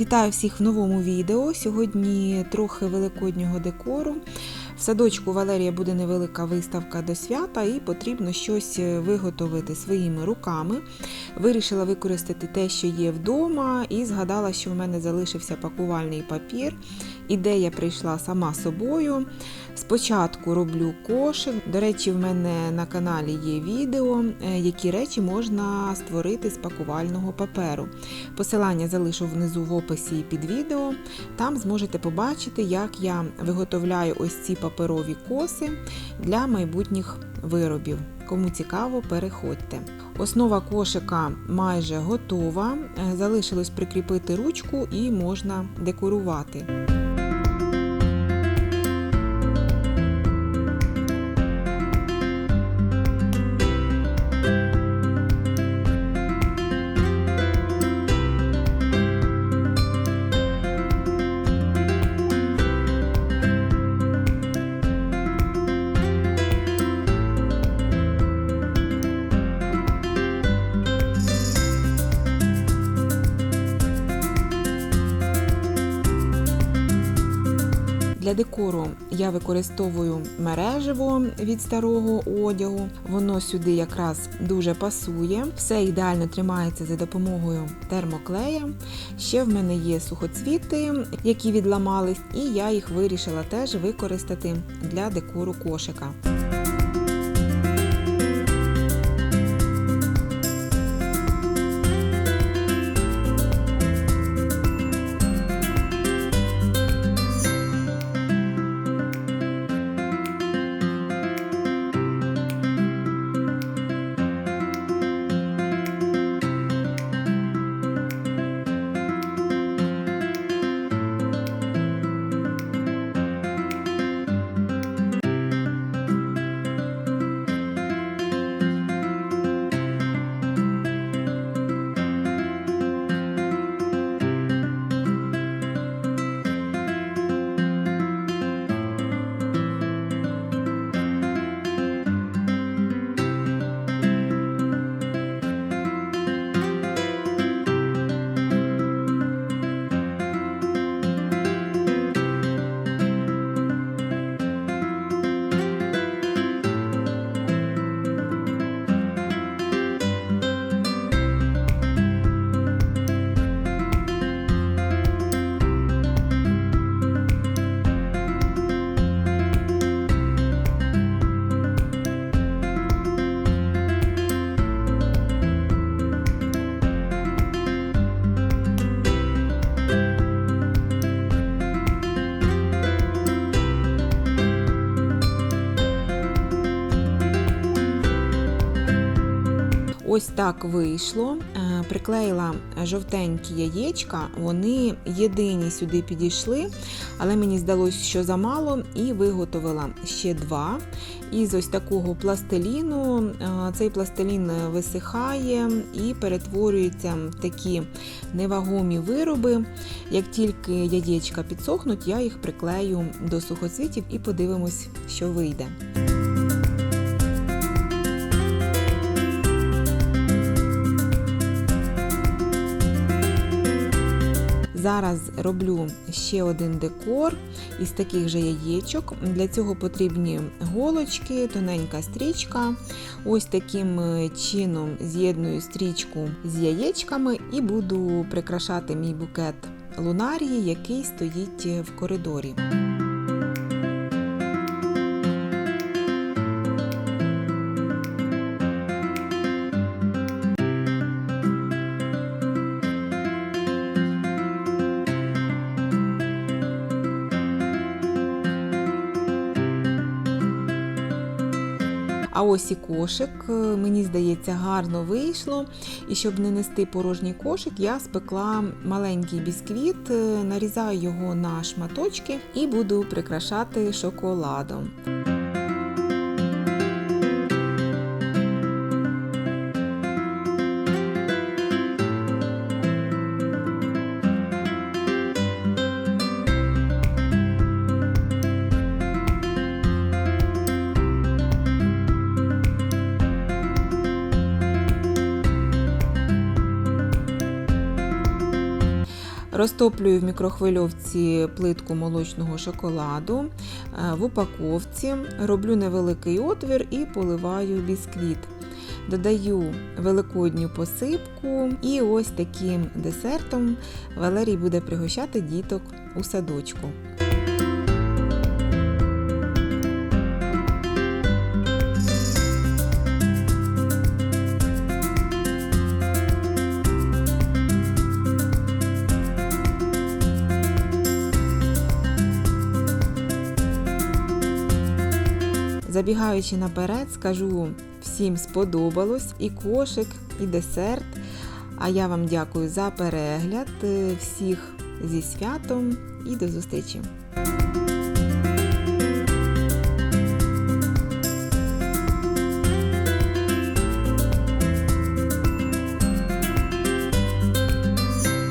Вітаю всіх в новому відео. Сьогодні трохи великоднього декору. В садочку Валерія буде невелика виставка до свята і потрібно щось виготовити своїми руками. Вирішила використати те, що є вдома, і згадала, що в мене залишився пакувальний папір. Ідея прийшла сама собою. Спочатку роблю кошик. До речі, в мене на каналі є відео, е, які речі можна створити з пакувального паперу. Посилання залишу внизу в описі під відео. Там зможете побачити, як я виготовляю ось ці паперові коси для майбутніх виробів. Кому цікаво, переходьте. Основа кошика майже готова. Е, Залишилось прикріпити ручку і можна декорувати. Декору я використовую мережево від старого одягу. Воно сюди якраз дуже пасує. Все ідеально тримається за допомогою термоклея. Ще в мене є сухоцвіти, які відламались, і я їх вирішила теж використати для декору кошика. Ось так вийшло. Е, Приклеїла жовтенькі яєчка, вони єдині сюди підійшли, але мені здалося, що замало, і виготовила ще два. Із ось такого пластиліну. Е, Цей пластилін висихає і перетворюється в такі невагомі вироби. Як тільки яєчка підсохнуть, я їх приклею до сухоцвітів і подивимось, що вийде. Зараз роблю ще один декор із таких же яєчок. Для цього потрібні голочки, тоненька стрічка. Ось таким чином з'єдную стрічку з яєчками і буду прикрашати мій букет лунарії, який стоїть в коридорі. А ось і кошик, е, мені здається, гарно вийшло. І щоб не нести порожній кошик, я спекла маленький бісквіт, е, нарізаю його на шматочки і буду прикрашати шоколадом. Розтоплюю в мікрохвильовці плитку молочного шоколаду е, в упаковці, роблю невеликий отвір і поливаю бісквіт. Додаю великодню посипку, і ось таким десертом Валерій буде пригощати діток у садочку. Забігаючи наперед, скажу всім сподобалось і кошик, і десерт. А я вам дякую за перегляд. Всіх зі святом і до зустрічі!